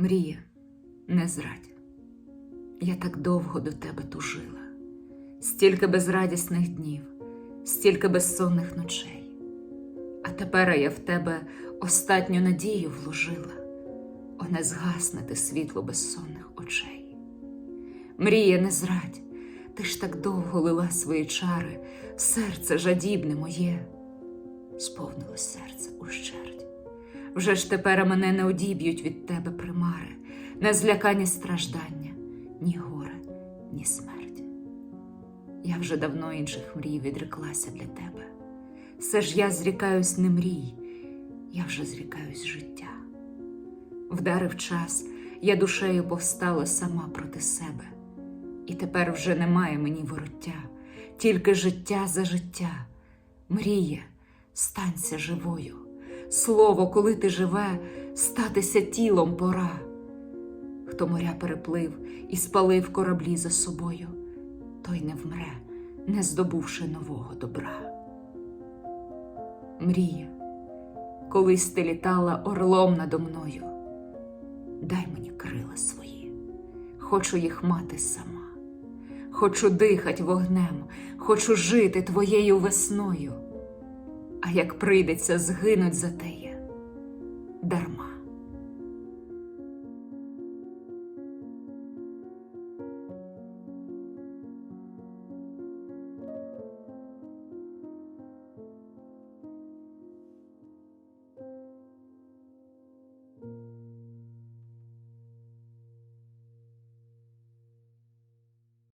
Мрія, не зрадь. Я так довго до тебе тужила, стільки безрадісних днів, стільки безсонних ночей. А тепер я в тебе остатню надію вложила, о, не згасне ти світло безсонних очей. Мрія, не зрадь, ти ж так довго лила свої чари, серце жадібне моє, сповнилось серце ущерть. Вже ж тепер мене не одіб'ють від тебе примари, не злякані страждання, ні горе, ні смерть. Я вже давно інших мрій відреклася для тебе. Все ж я зрікаюсь не мрій, я вже зрікаюсь життя. Вдарив час, я душею повстала сама проти себе, і тепер вже немає мені вороття, тільки життя за життя. Мріє, станься живою. Слово, коли ти живе, статися тілом пора. Хто моря переплив і спалив кораблі за собою, той не вмре, не здобувши нового добра. Мрія, колись ти літала орлом надо мною, дай мені крила свої, хочу їх мати сама, хочу дихать вогнем, хочу жити твоєю весною, а як прийдеться згинуть за теє, дарма.